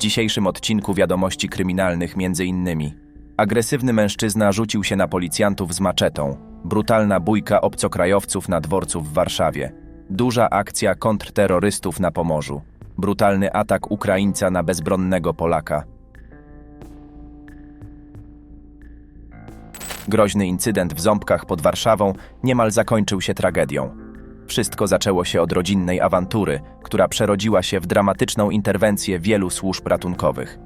dzisiejszym odcinku wiadomości kryminalnych między innymi agresywny mężczyzna rzucił się na policjantów z maczetą, brutalna bójka obcokrajowców na dworcu w Warszawie, duża akcja kontrterrorystów na Pomorzu, brutalny atak Ukraińca na bezbronnego Polaka. Groźny incydent w Ząbkach pod Warszawą niemal zakończył się tragedią. Wszystko zaczęło się od rodzinnej awantury, która przerodziła się w dramatyczną interwencję wielu służb ratunkowych.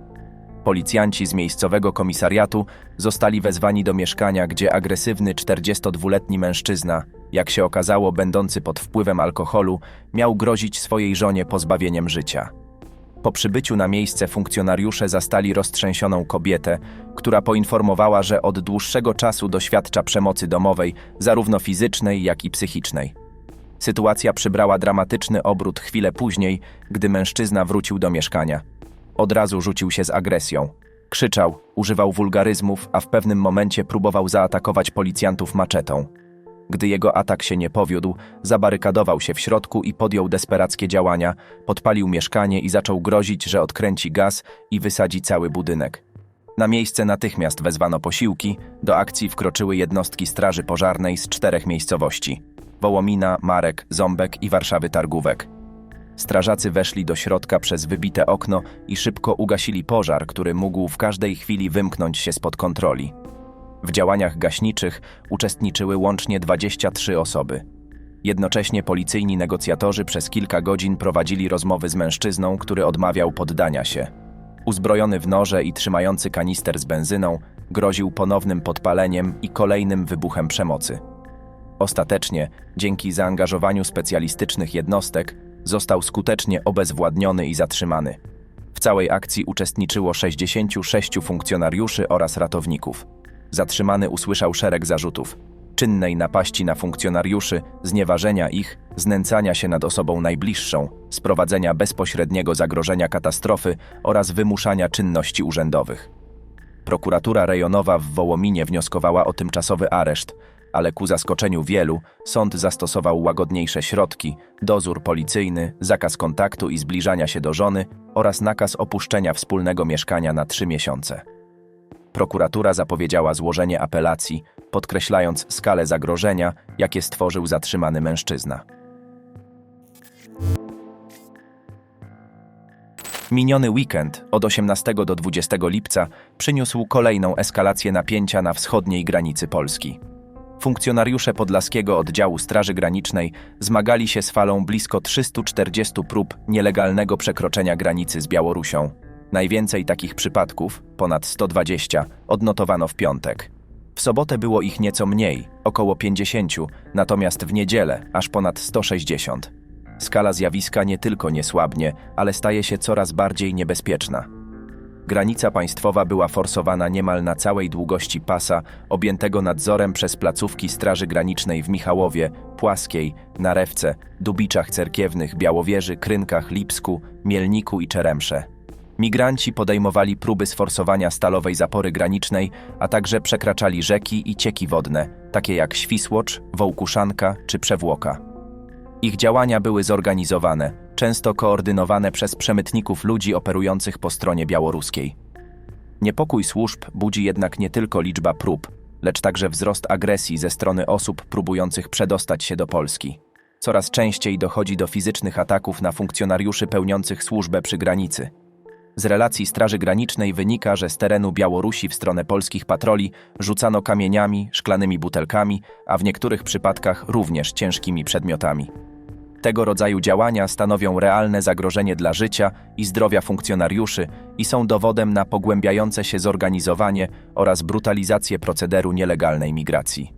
Policjanci z miejscowego komisariatu zostali wezwani do mieszkania, gdzie agresywny 42-letni mężczyzna, jak się okazało, będący pod wpływem alkoholu, miał grozić swojej żonie pozbawieniem życia. Po przybyciu na miejsce funkcjonariusze zastali roztrzęsioną kobietę, która poinformowała, że od dłuższego czasu doświadcza przemocy domowej, zarówno fizycznej, jak i psychicznej. Sytuacja przybrała dramatyczny obrót chwilę później, gdy mężczyzna wrócił do mieszkania. Od razu rzucił się z agresją. Krzyczał, używał wulgaryzmów, a w pewnym momencie próbował zaatakować policjantów maczetą. Gdy jego atak się nie powiódł, zabarykadował się w środku i podjął desperackie działania, podpalił mieszkanie i zaczął grozić, że odkręci gaz i wysadzi cały budynek. Na miejsce natychmiast wezwano posiłki, do akcji wkroczyły jednostki Straży Pożarnej z czterech miejscowości Wołomina, Marek, Ząbek i Warszawy Targówek. Strażacy weszli do środka przez wybite okno i szybko ugasili pożar, który mógł w każdej chwili wymknąć się spod kontroli. W działaniach gaśniczych uczestniczyły łącznie 23 osoby. Jednocześnie policyjni negocjatorzy przez kilka godzin prowadzili rozmowy z mężczyzną, który odmawiał poddania się. Uzbrojony w noże i trzymający kanister z benzyną, groził ponownym podpaleniem i kolejnym wybuchem przemocy. Ostatecznie, dzięki zaangażowaniu specjalistycznych jednostek, został skutecznie obezwładniony i zatrzymany. W całej akcji uczestniczyło 66 funkcjonariuszy oraz ratowników. Zatrzymany usłyszał szereg zarzutów: czynnej napaści na funkcjonariuszy, znieważenia ich, znęcania się nad osobą najbliższą, sprowadzenia bezpośredniego zagrożenia katastrofy oraz wymuszania czynności urzędowych. Prokuratura rejonowa w Wołominie wnioskowała o tymczasowy areszt, ale ku zaskoczeniu wielu sąd zastosował łagodniejsze środki, dozór policyjny, zakaz kontaktu i zbliżania się do żony oraz nakaz opuszczenia wspólnego mieszkania na trzy miesiące. Prokuratura zapowiedziała złożenie apelacji, podkreślając skalę zagrożenia, jakie stworzył zatrzymany mężczyzna. Miniony weekend od 18 do 20 lipca przyniósł kolejną eskalację napięcia na wschodniej granicy Polski. Funkcjonariusze Podlaskiego Oddziału Straży Granicznej zmagali się z falą blisko 340 prób nielegalnego przekroczenia granicy z Białorusią. Najwięcej takich przypadków, ponad 120, odnotowano w piątek. W sobotę było ich nieco mniej, około 50, natomiast w niedzielę aż ponad 160. Skala zjawiska nie tylko nie słabnie, ale staje się coraz bardziej niebezpieczna. Granica państwowa była forsowana niemal na całej długości pasa, objętego nadzorem przez placówki Straży Granicznej w Michałowie, Płaskiej, Narewce, Dubiczach Cerkiewnych, Białowieży, Krynkach, Lipsku, Mielniku i Czeremsze. Migranci podejmowali próby sforsowania stalowej zapory granicznej, a także przekraczali rzeki i cieki wodne, takie jak Świsłocz, Wołkuszanka czy Przewłoka. Ich działania były zorganizowane, często koordynowane przez przemytników ludzi operujących po stronie białoruskiej. Niepokój służb budzi jednak nie tylko liczba prób, lecz także wzrost agresji ze strony osób próbujących przedostać się do Polski. Coraz częściej dochodzi do fizycznych ataków na funkcjonariuszy pełniących służbę przy granicy. Z relacji Straży Granicznej wynika, że z terenu Białorusi w stronę polskich patroli rzucano kamieniami, szklanymi butelkami, a w niektórych przypadkach również ciężkimi przedmiotami. Tego rodzaju działania stanowią realne zagrożenie dla życia i zdrowia funkcjonariuszy i są dowodem na pogłębiające się zorganizowanie oraz brutalizację procederu nielegalnej migracji.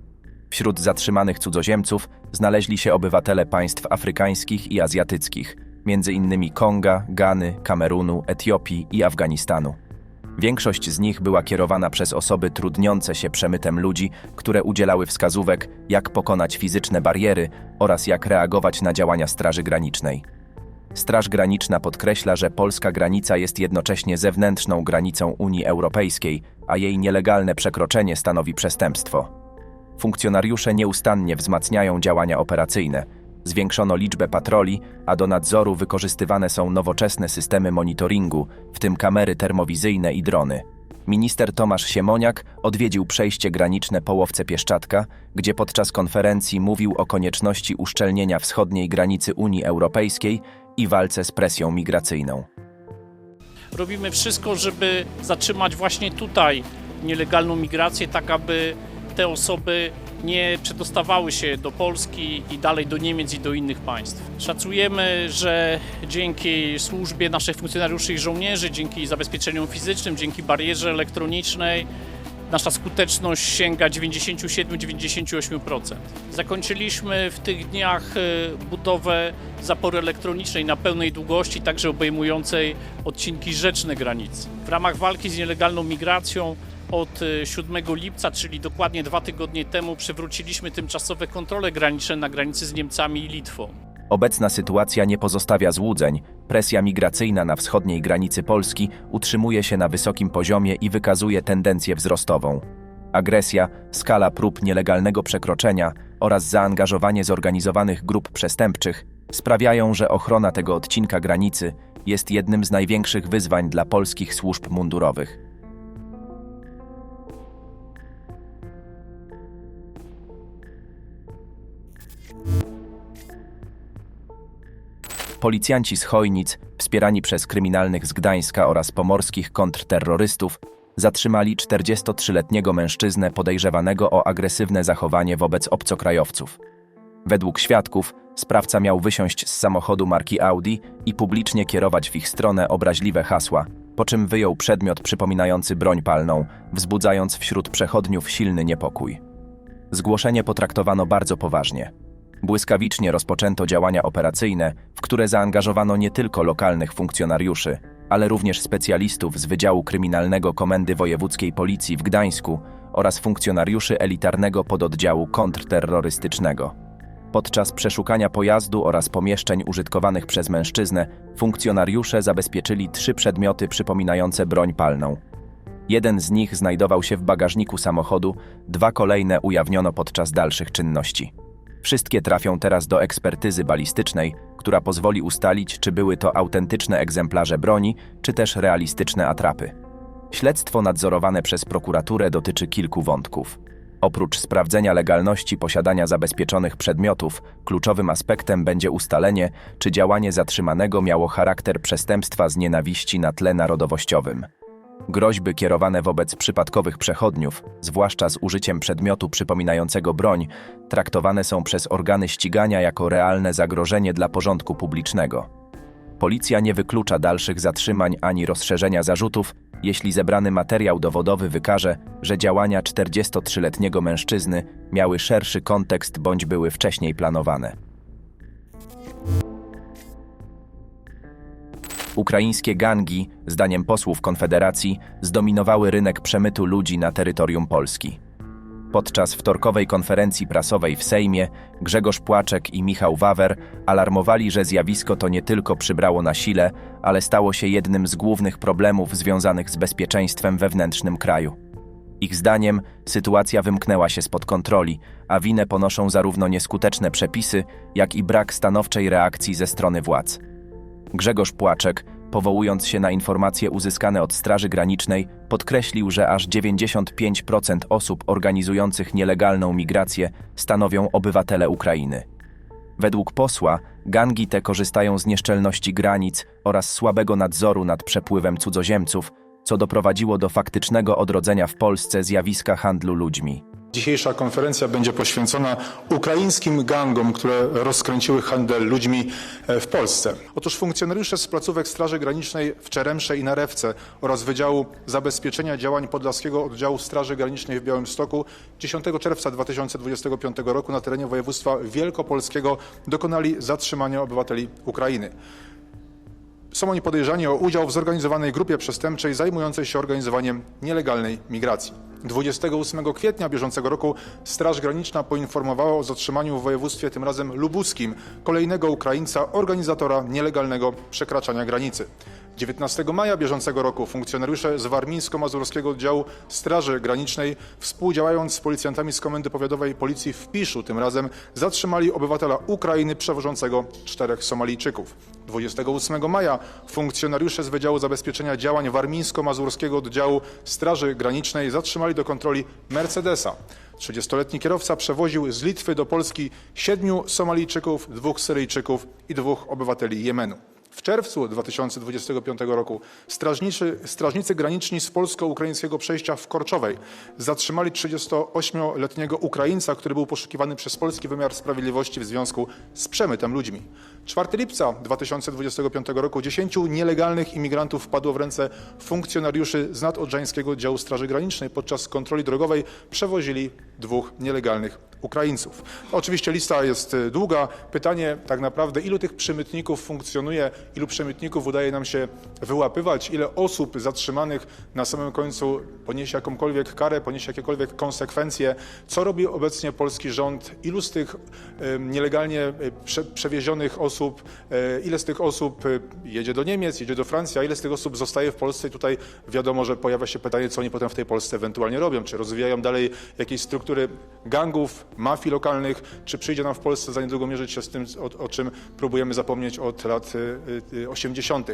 Wśród zatrzymanych cudzoziemców znaleźli się obywatele państw afrykańskich i azjatyckich, m.in. Konga, Gany, Kamerunu, Etiopii i Afganistanu. Większość z nich była kierowana przez osoby trudniące się przemytem ludzi, które udzielały wskazówek, jak pokonać fizyczne bariery oraz jak reagować na działania Straży Granicznej. Straż Graniczna podkreśla, że polska granica jest jednocześnie zewnętrzną granicą Unii Europejskiej, a jej nielegalne przekroczenie stanowi przestępstwo. Funkcjonariusze nieustannie wzmacniają działania operacyjne, Zwiększono liczbę patroli, a do nadzoru wykorzystywane są nowoczesne systemy monitoringu, w tym kamery termowizyjne i drony. Minister Tomasz Siemoniak odwiedził przejście graniczne Połowce Pieszczatka, gdzie podczas konferencji mówił o konieczności uszczelnienia wschodniej granicy Unii Europejskiej i walce z presją migracyjną. Robimy wszystko, żeby zatrzymać właśnie tutaj nielegalną migrację, tak aby te osoby nie przedostawały się do Polski i dalej do Niemiec i do innych państw. Szacujemy, że dzięki służbie naszych funkcjonariuszy i żołnierzy, dzięki zabezpieczeniom fizycznym, dzięki barierze elektronicznej, nasza skuteczność sięga 97-98%. Zakończyliśmy w tych dniach e, budowę zapory elektronicznej na pełnej długości, także obejmującej odcinki rzeczne granicy. W ramach walki z nielegalną migracją od e, 7 lipca, czyli dokładnie dwa tygodnie temu, przywróciliśmy tymczasowe kontrole graniczne na granicy z Niemcami i Litwą. Obecna sytuacja nie pozostawia złudzeń. Presja migracyjna na wschodniej granicy Polski utrzymuje się na wysokim poziomie i wykazuje tendencję wzrostową. Agresja, skala prób nielegalnego przekroczenia oraz zaangażowanie zorganizowanych grup przestępczych sprawiają, że ochrona tego odcinka granicy jest jednym z największych wyzwań dla polskich służb mundurowych. Policjanci z Chojnic, wspierani przez kryminalnych z Gdańska oraz pomorskich kontrterrorystów, zatrzymali 43-letniego mężczyznę podejrzewanego o agresywne zachowanie wobec obcokrajowców. Według świadków, sprawca miał wysiąść z samochodu marki Audi i publicznie kierować w ich stronę obraźliwe hasła, po czym wyjął przedmiot przypominający broń palną, wzbudzając wśród przechodniów silny niepokój. Zgłoszenie potraktowano bardzo poważnie. Błyskawicznie rozpoczęto działania operacyjne, w które zaangażowano nie tylko lokalnych funkcjonariuszy, ale również specjalistów z Wydziału Kryminalnego Komendy Wojewódzkiej Policji w Gdańsku oraz funkcjonariuszy elitarnego pododdziału kontrterrorystycznego. Podczas przeszukania pojazdu oraz pomieszczeń użytkowanych przez mężczyznę, funkcjonariusze zabezpieczyli trzy przedmioty przypominające broń palną. Jeden z nich znajdował się w bagażniku samochodu, dwa kolejne ujawniono podczas dalszych czynności. Wszystkie trafią teraz do ekspertyzy balistycznej, która pozwoli ustalić, czy były to autentyczne egzemplarze broni, czy też realistyczne atrapy. Śledztwo nadzorowane przez prokuraturę dotyczy kilku wątków. Oprócz sprawdzenia legalności posiadania zabezpieczonych przedmiotów, kluczowym aspektem będzie ustalenie, czy działanie zatrzymanego miało charakter przestępstwa z nienawiści na tle narodowościowym. Groźby kierowane wobec przypadkowych przechodniów, zwłaszcza z użyciem przedmiotu przypominającego broń, traktowane są przez organy ścigania jako realne zagrożenie dla porządku publicznego. Policja nie wyklucza dalszych zatrzymań ani rozszerzenia zarzutów, jeśli zebrany materiał dowodowy wykaże, że działania 43-letniego mężczyzny miały szerszy kontekst bądź były wcześniej planowane. Ukraińskie gangi, zdaniem posłów Konfederacji, zdominowały rynek przemytu ludzi na terytorium Polski. Podczas wtorkowej konferencji prasowej w Sejmie Grzegorz Płaczek i Michał Wawer alarmowali, że zjawisko to nie tylko przybrało na sile, ale stało się jednym z głównych problemów związanych z bezpieczeństwem wewnętrznym kraju. Ich zdaniem sytuacja wymknęła się spod kontroli, a winę ponoszą zarówno nieskuteczne przepisy, jak i brak stanowczej reakcji ze strony władz. Grzegorz Płaczek, powołując się na informacje uzyskane od Straży Granicznej, podkreślił, że aż 95% osób organizujących nielegalną migrację stanowią obywatele Ukrainy. Według posła, gangi te korzystają z nieszczelności granic oraz słabego nadzoru nad przepływem cudzoziemców, co doprowadziło do faktycznego odrodzenia w Polsce zjawiska handlu ludźmi. Dzisiejsza konferencja będzie poświęcona ukraińskim gangom, które rozkręciły handel ludźmi e, w Polsce. Otóż funkcjonariusze z placówek Straży Granicznej w Czeremsze i Narewce oraz Wydziału Zabezpieczenia Działań Podlaskiego Oddziału Straży Granicznej w Białymstoku 10 czerwca 2025 roku na terenie województwa wielkopolskiego dokonali zatrzymania obywateli Ukrainy. Są oni podejrzani o udział w zorganizowanej grupie przestępczej zajmującej się organizowaniem nielegalnej migracji. 28 kwietnia bieżącego roku Straż Graniczna poinformowała o zatrzymaniu w województwie tym razem lubuskim kolejnego Ukraińca, organizatora nielegalnego przekraczania granicy. 19 maja bieżącego roku funkcjonariusze z Warmińsko-Mazurskiego Oddziału Straży Granicznej, współdziałając z policjantami z Komendy Powiatowej Policji w Piszu, tym razem zatrzymali obywatela Ukrainy przewożącego czterech Somalijczyków. 28 maja funkcjonariusze z Wydziału Zabezpieczenia Działań Warmińsko-Mazurskiego Oddziału Straży Granicznej zatrzymali do kontroli Mercedesa. 30-letni kierowca przewoził z Litwy do Polski siedmiu Somalijczyków, dwóch Syryjczyków i dwóch obywateli Jemenu. W czerwcu 2025 roku strażniczy, strażnicy graniczni z polsko-ukraińskiego przejścia w Korczowej zatrzymali 38-letniego Ukraińca, który był poszukiwany przez polski wymiar sprawiedliwości w związku z przemytem ludźmi. 4 lipca 2025 roku 10 nielegalnych imigrantów wpadło w ręce funkcjonariuszy z nadodrzańskiego oddziału Straży Granicznej. Podczas kontroli drogowej przewozili dwóch nielegalnych Ukraińców. Oczywiście lista jest y, długa. Pytanie tak naprawdę, ilu tych przemytników funkcjonuje, ilu przemytników udaje nam się wyłapywać, ile osób zatrzymanych na samym końcu poniesie jakąkolwiek karę, poniesie jakiekolwiek konsekwencje, co robi obecnie polski rząd, ilu z tych nielegalnie prze, przewiezionych osób, y, ile z tych osób y, jedzie do Niemiec, jedzie do Francji, a ile z tych osób zostaje w Polsce? I tutaj wiadomo, że pojawia się pytanie, co oni potem w tej Polsce ewentualnie robią, czy rozwijają dalej jakieś struktury gangów, mafii lokalnych, czy przyjdzie nam w Polsce za niedługo mierzyć się z tym, o, o czym próbujemy zapomnieć od lat 80.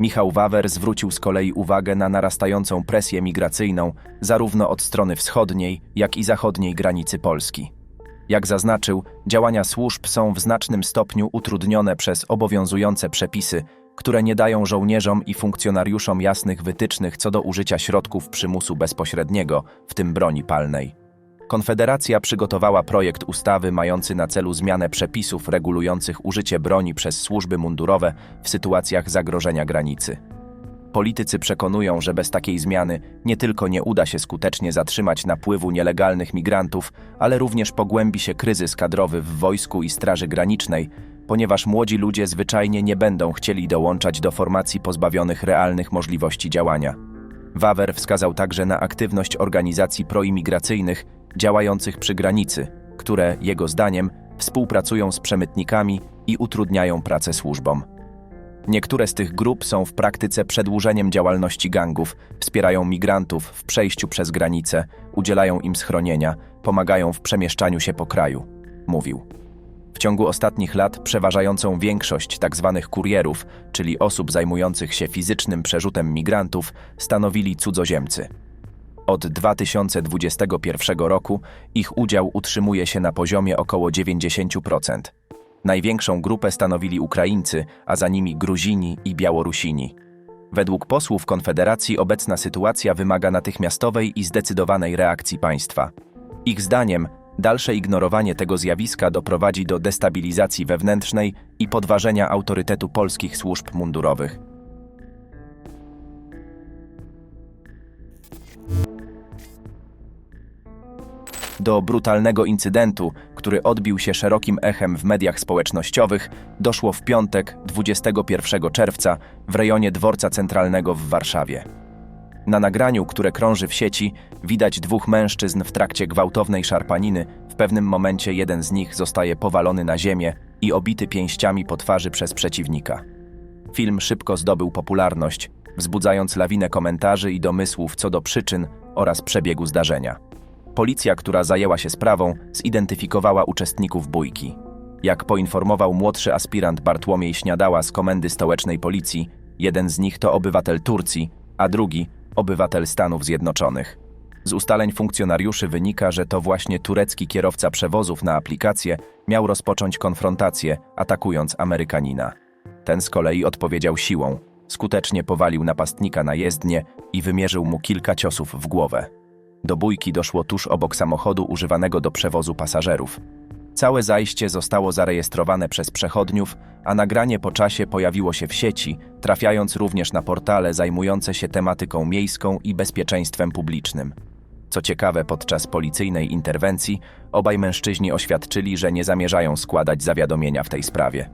Michał Wawer zwrócił z kolei uwagę na narastającą presję migracyjną zarówno od strony wschodniej, jak i zachodniej granicy Polski. Jak zaznaczył, działania służb są w znacznym stopniu utrudnione przez obowiązujące przepisy, które nie dają żołnierzom i funkcjonariuszom jasnych wytycznych co do użycia środków przymusu bezpośredniego, w tym broni palnej. Konfederacja przygotowała projekt ustawy mający na celu zmianę przepisów regulujących użycie broni przez służby mundurowe w sytuacjach zagrożenia granicy. Politycy przekonują, że bez takiej zmiany nie tylko nie uda się skutecznie zatrzymać napływu nielegalnych migrantów, ale również pogłębi się kryzys kadrowy w wojsku i Straży Granicznej, ponieważ młodzi ludzie zwyczajnie nie będą chcieli dołączać do formacji pozbawionych realnych możliwości działania. Wawer wskazał także na aktywność organizacji proimigracyjnych działających przy granicy, które, jego zdaniem, współpracują z przemytnikami i utrudniają pracę służbom. Niektóre z tych grup są w praktyce przedłużeniem działalności gangów, wspierają migrantów w przejściu przez granicę, udzielają im schronienia, pomagają w przemieszczaniu się po kraju, mówił. W ciągu ostatnich lat przeważającą większość tzw. kurierów, czyli osób zajmujących się fizycznym przerzutem migrantów, stanowili cudzoziemcy. Od 2021 roku ich udział utrzymuje się na poziomie około 90%. Największą grupę stanowili Ukraińcy, a za nimi Gruzini i Białorusini. Według posłów Konfederacji obecna sytuacja wymaga natychmiastowej i zdecydowanej reakcji państwa. Ich zdaniem dalsze ignorowanie tego zjawiska doprowadzi do destabilizacji wewnętrznej i podważenia autorytetu polskich służb mundurowych. Do brutalnego incydentu, który odbił się szerokim echem w mediach społecznościowych, doszło w piątek 21 czerwca w rejonie dworca centralnego w Warszawie. Na nagraniu, które krąży w sieci, widać dwóch mężczyzn w trakcie gwałtownej szarpaniny. W pewnym momencie jeden z nich zostaje powalony na ziemię i obity pięściami po twarzy przez przeciwnika. Film szybko zdobył popularność, wzbudzając lawinę komentarzy i domysłów co do przyczyn oraz przebiegu zdarzenia. Policja, która zajęła się sprawą, zidentyfikowała uczestników bójki. Jak poinformował młodszy aspirant Bartłomiej Śniadała z Komendy Stołecznej Policji, jeden z nich to obywatel Turcji, a drugi obywatel Stanów Zjednoczonych. Z ustaleń funkcjonariuszy wynika, że to właśnie turecki kierowca przewozów na aplikację miał rozpocząć konfrontację, atakując Amerykanina. Ten z kolei odpowiedział siłą, skutecznie powalił napastnika na jezdnię i wymierzył mu kilka ciosów w głowę. Do bójki doszło tuż obok samochodu używanego do przewozu pasażerów. Całe zajście zostało zarejestrowane przez przechodniów, a nagranie po czasie pojawiło się w sieci, trafiając również na portale zajmujące się tematyką miejską i bezpieczeństwem publicznym. Co ciekawe, podczas policyjnej interwencji obaj mężczyźni oświadczyli, że nie zamierzają składać zawiadomienia w tej sprawie.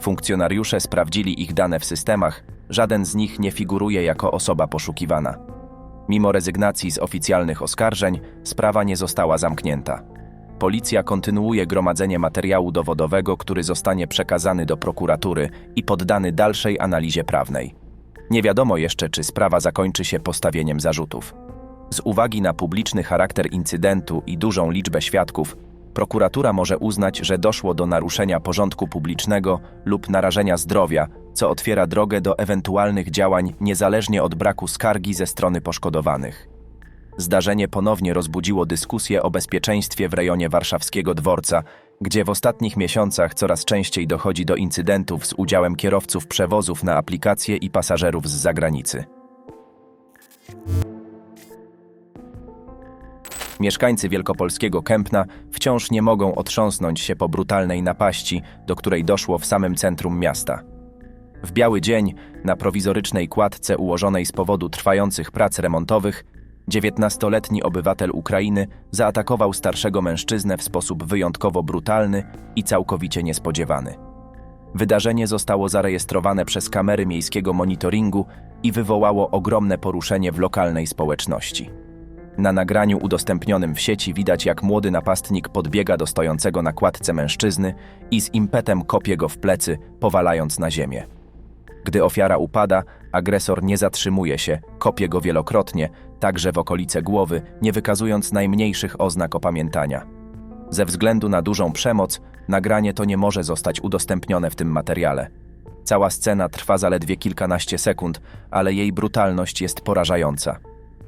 Funkcjonariusze sprawdzili ich dane w systemach, żaden z nich nie figuruje jako osoba poszukiwana. Mimo rezygnacji z oficjalnych oskarżeń, sprawa nie została zamknięta. Policja kontynuuje gromadzenie materiału dowodowego, który zostanie przekazany do prokuratury i poddany dalszej analizie prawnej. Nie wiadomo jeszcze, czy sprawa zakończy się postawieniem zarzutów. Z uwagi na publiczny charakter incydentu i dużą liczbę świadków, prokuratura może uznać, że doszło do naruszenia porządku publicznego lub narażenia zdrowia, co otwiera drogę do ewentualnych działań niezależnie od braku skargi ze strony poszkodowanych. Zdarzenie ponownie rozbudziło dyskusję o bezpieczeństwie w rejonie warszawskiego dworca, gdzie w ostatnich miesiącach coraz częściej dochodzi do incydentów z udziałem kierowców przewozów na aplikacje i pasażerów z zagranicy. Mieszkańcy wielkopolskiego Kępna wciąż nie mogą otrząsnąć się po brutalnej napaści, do której doszło w samym centrum miasta. W biały dzień, na prowizorycznej kładce ułożonej z powodu trwających prac remontowych, 19-letni obywatel Ukrainy zaatakował starszego mężczyznę w sposób wyjątkowo brutalny i całkowicie niespodziewany. Wydarzenie zostało zarejestrowane przez kamery miejskiego monitoringu i wywołało ogromne poruszenie w lokalnej społeczności. Na nagraniu udostępnionym w sieci widać, jak młody napastnik podbiega do stojącego na kładce mężczyzny i z impetem kopie go w plecy, powalając na ziemię. Gdy ofiara upada, agresor nie zatrzymuje się, kopie go wielokrotnie, także w okolice głowy, nie wykazując najmniejszych oznak opamiętania. Ze względu na dużą przemoc, nagranie to nie może zostać udostępnione w tym materiale. Cała scena trwa zaledwie kilkanaście sekund, ale jej brutalność jest porażająca.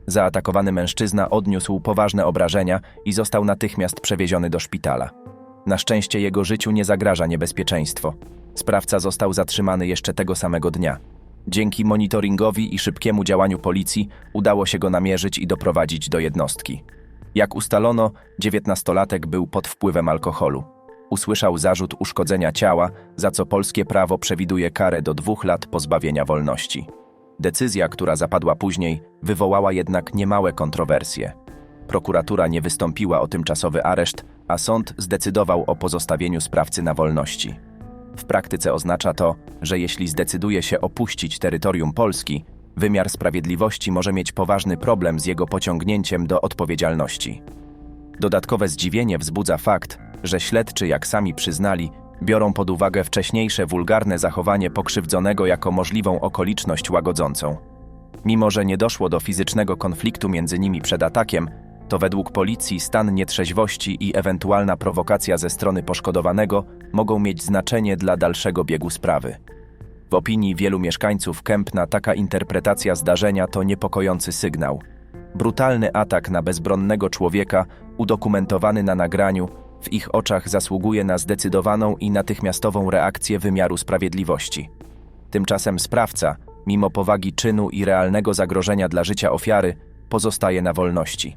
Zaatakowany mężczyzna odniósł poważne obrażenia i został natychmiast przewieziony do szpitala. Na szczęście jego życiu nie zagraża niebezpieczeństwo. Sprawca został zatrzymany jeszcze tego samego dnia. Dzięki monitoringowi i szybkiemu działaniu policji udało się go namierzyć i doprowadzić do jednostki. Jak ustalono, dziewiętnastolatek był pod wpływem alkoholu. Usłyszał zarzut uszkodzenia ciała, za co polskie prawo przewiduje karę do dwóch lat pozbawienia wolności. Decyzja, która zapadła później, wywołała jednak niemałe kontrowersje. Prokuratura nie wystąpiła o tymczasowy areszt, a sąd zdecydował o pozostawieniu sprawcy na wolności. W praktyce oznacza to, że jeśli zdecyduje się opuścić terytorium Polski, wymiar sprawiedliwości może mieć poważny problem z jego pociągnięciem do odpowiedzialności. Dodatkowe zdziwienie wzbudza fakt, że śledczy, jak sami przyznali, biorą pod uwagę wcześniejsze wulgarne zachowanie pokrzywdzonego jako możliwą okoliczność łagodzącą. Mimo, że nie doszło do fizycznego konfliktu między nimi przed atakiem, to według policji stan nietrzeźwości i ewentualna prowokacja ze strony poszkodowanego mogą mieć znaczenie dla dalszego biegu sprawy. W opinii wielu mieszkańców Kępna taka interpretacja zdarzenia to niepokojący sygnał. Brutalny atak na bezbronnego człowieka, udokumentowany na nagraniu, w ich oczach zasługuje na zdecydowaną i natychmiastową reakcję wymiaru sprawiedliwości. Tymczasem sprawca, mimo powagi czynu i realnego zagrożenia dla życia ofiary, pozostaje na wolności.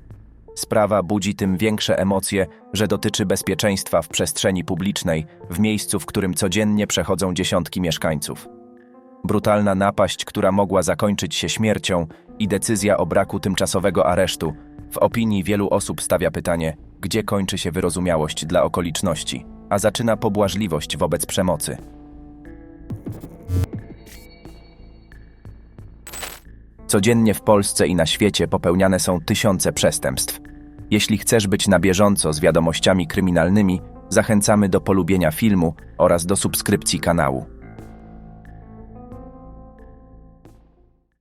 Sprawa budzi tym większe emocje, że dotyczy bezpieczeństwa w przestrzeni publicznej, w miejscu, w którym codziennie przechodzą dziesiątki mieszkańców. Brutalna napaść, która mogła zakończyć się śmiercią, i decyzja o braku tymczasowego aresztu, w opinii wielu osób stawia pytanie, gdzie kończy się wyrozumiałość dla okoliczności, a zaczyna pobłażliwość wobec przemocy. Codziennie w Polsce i na świecie popełniane są tysiące przestępstw. Jeśli chcesz być na bieżąco z wiadomościami kryminalnymi, zachęcamy do polubienia filmu oraz do subskrypcji kanału.